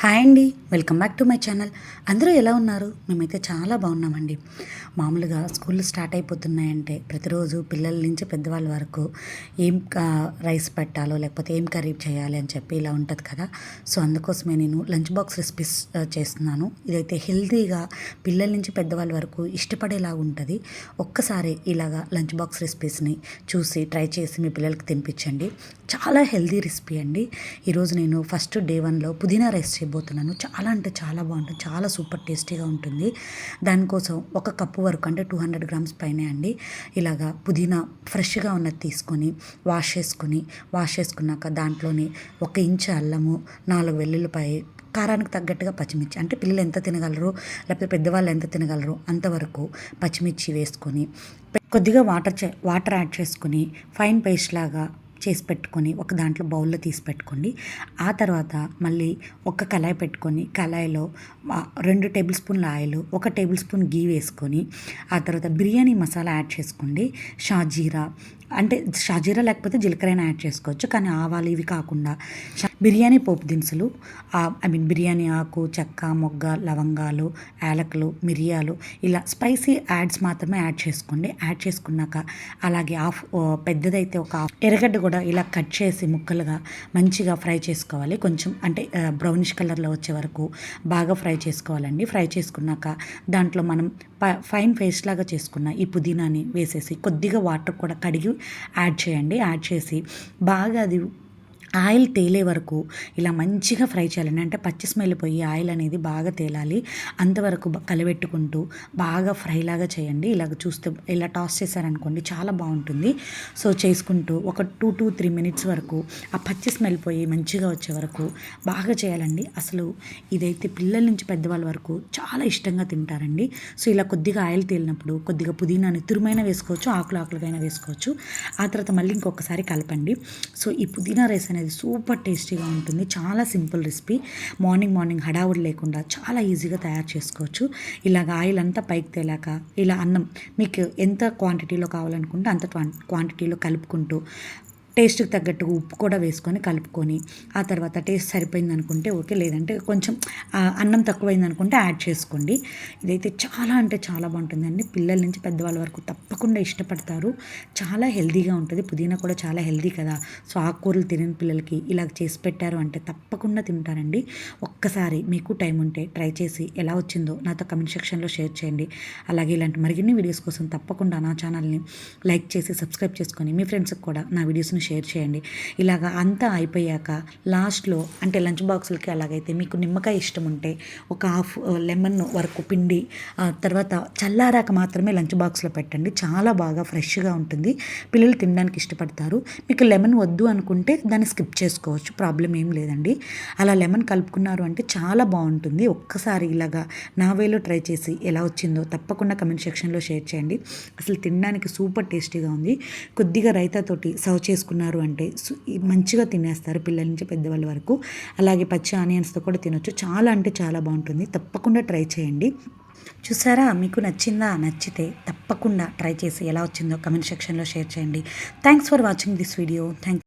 Hi అండి welcome back to my channel. అందరూ ఎలా ఉన్నారు? మేమైతే చాలా బాగున్నామండి. మామూలుగా స్కూళ్ళు స్టార్ట్ అయిపోతున్నాయంటే ప్రతిరోజు పిల్లల నుంచి పెద్దవాళ్ళ వరకు ఏం రైస్ పెట్టాలో లేకపోతే ఏం కర్రీ చేయాలి అని చెప్పి ఇలా ఉంటుంది కదా. సో అందుకోసమే నేను లంచ్ బాక్స్ రెసిపీస్ చేస్తున్నాను. ఇదైతే హెల్తీగా పిల్లల నుంచి పెద్దవాళ్ళ వరకు ఇష్టపడేలా ఉంటుంది. ఒక్కసారి ఇలాగా లంచ్ బాక్స్ రెసిపీస్ని చూసి ట్రై చేసి మీ పిల్లలకి తినిపించండి. చాలా హెల్తీ రెసిపీ అండి. ఈరోజు నేను ఫస్ట్ డే వన్లో పుదీనా రైస్ చేయబోతున్నాను చాలా అంటే చాలా బాగుంటుంది. చాలా సూపర్ టేస్టీగా ఉంటుంది. దానికోసం ఒక కప్పు వరకు అంటే టూ హండ్రెడ్ గ్రామ్స్ పైన అండి. ఇలాగా పుదీనా ఫ్రెష్గా ఉన్నది తీసుకొని వాష్ చేసుకొని వాష్ చేసుకున్నాక దాంట్లోని ఒక ఇంచు అల్లము నాలుగు వెల్లుల్లిపాయ కారానికి తగ్గట్టుగా పచ్చిమిర్చి. అంటే పిల్లలు ఎంత తినగలరు లేకపోతే పెద్దవాళ్ళు ఎంత తినగలరు అంతవరకు పచ్చిమిర్చి వేసుకొని కొద్దిగా వాటర్ చే వాటర్ యాడ్ చేసుకొని ఫైన్ పేస్ట్ లాగా చేసి పెట్టుకొని ఒక దాంట్లో బౌల్లో తీసి పెట్టుకోండి. ఆ తర్వాత మళ్ళీ ఒక కళాయి పెట్టుకొని కళాయిలో రెండు టేబుల్ స్పూన్ల ఆయిల్ ఒక టేబుల్ స్పూన్ గీ వేసుకొని ఆ తర్వాత బిర్యానీ మసాలా యాడ్ చేసుకోండి. షాజీరా అంటే షాజీరా లేకపోతే జీలకర్రైనా యాడ్ చేసుకోవచ్చు. కానీ ఆవాలు ఇవి కాకుండా బిర్యానీ పోపు దినుసులు ఐ మీన్ బిర్యానీ ఆకు చెక్క మొగ్గ లవంగాలు యాలకులు మిరియాలు ఇలా స్పైసీ యాడ్స్ మాత్రమే యాడ్ చేసుకోండి. యాడ్ చేసుకున్నాక అలాగే ఆఫ్ పెద్దదైతే ఒక ఎర్రగడ్డ కూడా ఇలా కట్ చేసి ముక్కలుగా మంచిగా ఫ్రై చేసుకోవాలి. కొంచెం అంటే బ్రౌనిష్ కలర్లో వచ్చే వరకు బాగా ఫ్రై చేసుకోవాలండి. ఫ్రై చేసుకున్నాక దాంట్లో మనం ప ఫైన్ పేస్ట్ లాగా చేసుకున్న ఈ పుదీనాని వేసేసి కొద్దిగా వాటర్ కూడా కడిగి యాడ్ చేయండి యాడ్ చేసి బాగా అది ఆయిల్ తేలే వరకు ఇలా మంచిగా ఫ్రై చేయాలండి. అంటే పచ్చి స్మెల్ పోయి ఆయిల్ అనేది బాగా తేలాలి. అంతవరకు కలబెట్టుకుంటూ బాగా ఫ్రైలాగా చేయండి. ఇలాగ చూస్తే ఇలా టాస్ చేశారనుకోండి చాలా బాగుంటుంది. సో చేసుకుంటూ ఒక టూ టూ త్రీ మినిట్స్ వరకు ఆ పచ్చి స్మెల్ పోయి మంచిగా వచ్చే వరకు బాగా చేయాలండి. అసలు ఇదైతే పిల్లల నుంచి పెద్దవాళ్ళ వరకు చాలా ఇష్టంగా తింటారండి. సో ఇలా కొద్దిగా ఆయిల్ తేలినప్పుడు కొద్దిగా పుదీనాని తురుమైన వేసుకోవచ్చు ఆకులు ఆకులుగా వేసుకోవచ్చు. ఆ తర్వాత మళ్ళీ ఇంకొకసారి కలపండి. సో ఈ పుదీనా రైస్ అనేది సూపర్ టేస్టీగా ఉంటుంది. చాలా సింపుల్ రెసిపీ. మార్నింగ్ మార్నింగ్ హడావుడి లేకుండా చాలా ఈజీగా తయారు చేసుకోవచ్చు. ఇలాగ ఆయిల్ అంతా పైకి తేలాక ఇలా అన్నం మీకు ఎంత క్వాంటిటీలో కావాలనుకుంటే అంత క్వాన్- క్వాంటిటీలో కలుపుకుంటూ టేస్ట్కి తగ్గట్టుగా ఉప్పు కూడా వేసుకొని కలుపుకొని ఆ తర్వాత టేస్ట్ సరిపోయింది అనుకుంటే ఓకే. లేదంటే కొంచెం అన్నం తక్కువైంది అనుకుంటే యాడ్ చేసుకోండి. ఇదైతే చాలా అంటే చాలా బాగుంటుందండి. పిల్లల నుంచి పెద్దవాళ్ళ వరకు తప్పకుండా ఇష్టపడతారు. చాలా హెల్దీగా ఉంటుంది. పుదీనా కూడా చాలా హెల్దీ కదా. సో ఆకుకూరలు తినని పిల్లలకి ఇలా చేసి పెట్టారు అంటే తప్పకుండా తింటారండి. ఒక్కసారి మీకు టైం ఉంటే ట్రై చేసి ఎలా వచ్చిందో నాతో కమెంట్ సెక్షన్లో షేర్ చేయండి. అలాగే ఇలాంటి మరిన్ని వీడియోస్ కోసం తప్పకుండా నా ఛానల్ని లైక్ చేసి సబ్స్క్రైబ్ చేసుకొని మీ ఫ్రెండ్స్కి కూడా నా వీడియోస్ని షేర్ చేయండి. ఇలాగా అంతా అయిపోయాక లాస్ట్లో అంటే లంచ్ బాక్సులకి అలాగైతే మీకు నిమ్మకాయ ఇష్టం ఉంటే ఒక హాఫ్ లెమన్ వరకు పిండి తర్వాత చల్లారాక మాత్రమే లంచ్ బాక్స్లో పెట్టండి. చాలా బాగా ఫ్రెష్గా ఉంటుంది. పిల్లలు తినడానికి ఇష్టపడతారు. మీకు లెమన్ వద్దు అనుకుంటే దాన్ని స్కిప్ చేసుకోవచ్చు. ప్రాబ్లం ఏం లేదండి. అలా లెమన్ కలుపుకున్నారు అంటే చాలా బాగుంటుంది. ఒక్కసారి ఇలాగా నా వేలో ట్రై చేసి ఎలా వచ్చిందో తప్పకుండా కమెంట్ సెక్షన్లో షేర్ చేయండి. అసలు తినడానికి సూపర్ టేస్టీగా ఉంది. కొద్దిగా రైతాతోటి సర్వ్ చేసుకున్నారు అంటే మంచిగా తినేస్తారు పిల్లల నుంచి పెద్దవాళ్ళ వరకు. అలాగే పచ్చి ఆనియన్స్తో కూడా తినొచ్చు. చాలా అంటే చాలా బాగుంటుంది. తప్పకుండా ట్రై చేయండి. చూసారా? మీకు నచ్చిందా? నచ్చితే తప్పకుండా ట్రై చేసి ఎలా వచ్చిందో కమెంట్ సెక్షన్లో షేర్ చేయండి. Thanks for watching this video. Thank